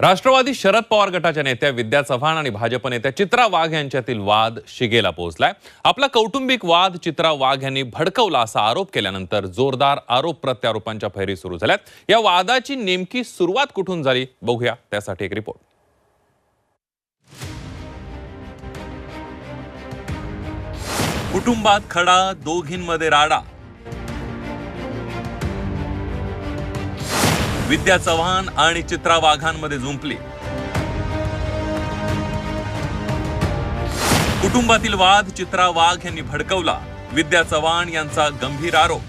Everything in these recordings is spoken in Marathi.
राष्ट्रवादी शरद पवार गटाच्या नेत्या विद्या चव्हाण आणि भाजप नेत्या चित्रा वाघ यांच्यातील वाद शिगेला पोहोचलाय. आपला कौटुंबिक वाद चित्रा वाघ यांनी भडकवला असा आरोप केल्यानंतर जोरदार आरोप प्रत्यारोपांच्या फैरी सुरू झाल्यात. या वादाची नेमकी सुरुवात कुठून झाली? बघूया. त्यासाठी एक रिपोर्ट. कुटुंबात खडा दोघींमध्ये राडा. विद्या चव्हाण आणि चित्रा वाघांमध्ये जुंपली कुटुंबातील वाद चित्रा वाघ यांनी भडकवला. विद्या चव्हाण यांचा गंभीर आरोप.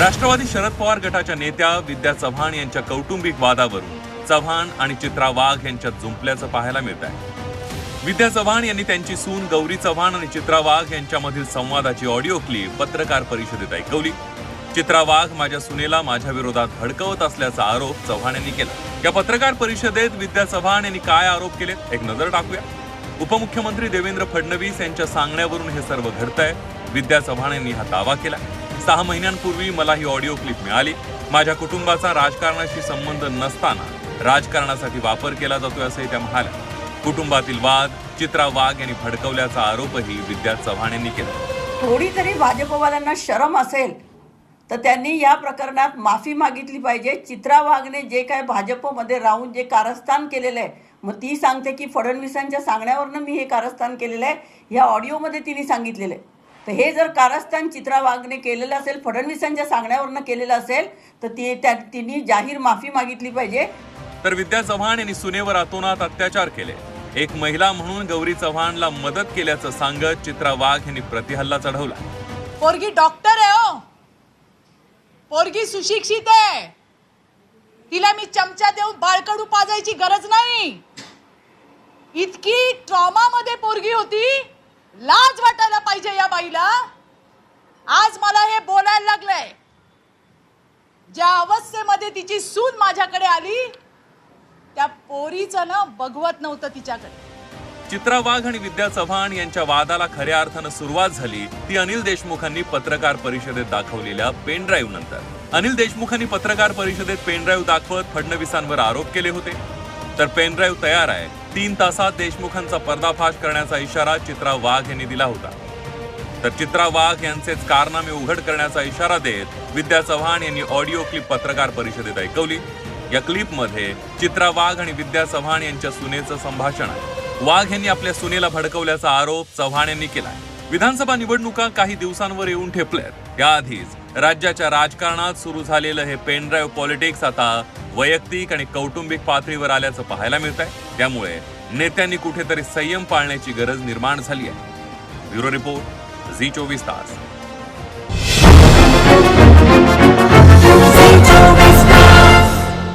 राष्ट्रवादी शरद पवार गटाच्या नेत्या विद्या चव्हाण यांच्या कौटुंबिक वादावरून चव्हाण आणि चित्रा वाघ यांच्यात जुंपल्याचं पाहायला मिळत आहे विद्या चव्हाण यांनी त्यांची सून गौरी चव्हाण आणि चित्रा वाघ यांच्यामधील संवादाची ऑडिओ क्लिप पत्रकार परिषदेत ऐकवली. चित्रा वाघ माझ्या सुनेला माझ्या विरोधात भडकवत असल्याचा आरोप चव्हाण यांनी केला. या पत्रकार परिषदेत विद्या चव्हाण यांनी काय आरोप केले? एक नजर टाकूया. उपमुख्यमंत्री देवेंद्र फडणवीस यांच्या सांगण्यावरून हे सर्व घडतंय. विद्या चव्हाण यांनी हा दावा केला. सहा महिन्यांपूर्वी मला ही ऑडिओ क्लिप मिळाली. माझ्या कुटुंबाचा राजकारणाशी संबंध नसताना राजकारणासाठी वापर केला जातोय असंही त्या म्हणाल्या. कुटुंबातील वाद चित्रा वाघ यांनी भडकवल्याचा आरोपही विद्या चव्हाण यांनी केला. थोडी तरी भाजपवाल्यांना शरम असेल तर त्यांनी या प्रकरणात माफी मागितली पाहिजे. चित्रा वाघने जे काय भाजपमध्ये राहून जे कारस्थान केलेलं आहे मग ती सांगते की फडणवीसांच्या सांगण्यावरनं मी हे कारस्थान केलेलं आहे. या ऑडिओमध्ये तिने सांगितलेलं आहे. तर हे जर कारस्थान चित्रा वाघने केलेलं असेल फडणवीसांच्या सांगण्यावरनं केलेलं असेल तर ती त्या तिने जाहीर माफी मागितली पाहिजे. तर विद्या चव्हाण यांनी सुनेवर अतोनात अत्याचार केले. एक महिला म्हणून गौरी चव्हाणला मदत केल्याचं सांगत चित्रा वाघ यांनी प्रतिहल्ला चढवला. पोरगी डॉक्टर आहे हो. पोरगी सुशिक्षित आहे. तिला मी चमचा देऊन बाळकडू पाजायची गरज नाही. इतकी ट्रॉमा मध्ये पोरगी होती. लाज वाटायला पाहिजे या बाईला. आज मला हे बोलायला लागलंय. ज्या अवस्थेमध्ये तिची सून माझ्याकडे आली त्या पोरीचं ना बघवत नव्हतं तिच्याकडे. चित्रा वाघ आणि विद्या चव्हाण यांच्या वादाला खऱ्या अर्थानं सुरुवात झाली ती अनिल देशमुखांनी पत्रकार परिषदेत दाखवलेल्या पेन ड्राईव्ह नंतर. अनिल देशमुखांनी पत्रकार परिषदेत पेन ड्राईव्ह दाखवत फडणवीसांवर आरोप केले होते. तर पेन ड्राईव्ह तयार आहे. तीन तासात देशमुखांचा पर्दाफाश करण्याचा इशारा चित्रा वाघ यांनी दिला होता. तर चित्रा वाघ यांचेच कारनामे उघड करण्याचा इशारा देत विद्या चव्हाण यांनी ऑडिओ क्लिप पत्रकार परिषदेत ऐकवली. या क्लिपमध्ये चित्रा वाघ आणि विद्या चव्हाण यांच्या सुनेचं संभाषण आहे. वाघ यांनी आपल्या सुनेला भडकवल्याचा आरोप चव्हाण यांनी केला विधानसभा निवडणुका काही दिवसांवर येऊन ठेपल्यात. याआधीच राज्याच्या राजकारणात सुरू झालेलं हे पेनड्राईव्ह पॉलिटिक्स आता वैयक्तिक आणि कौटुंबिक पातळीवर आल्याचं पाहायला मिळत आहे त्यामुळे नेत्यांनी कुठेतरी संयम पाळण्याची गरज निर्माण झाली आहे. ब्युरो रिपोर्ट झी चोवीस तास.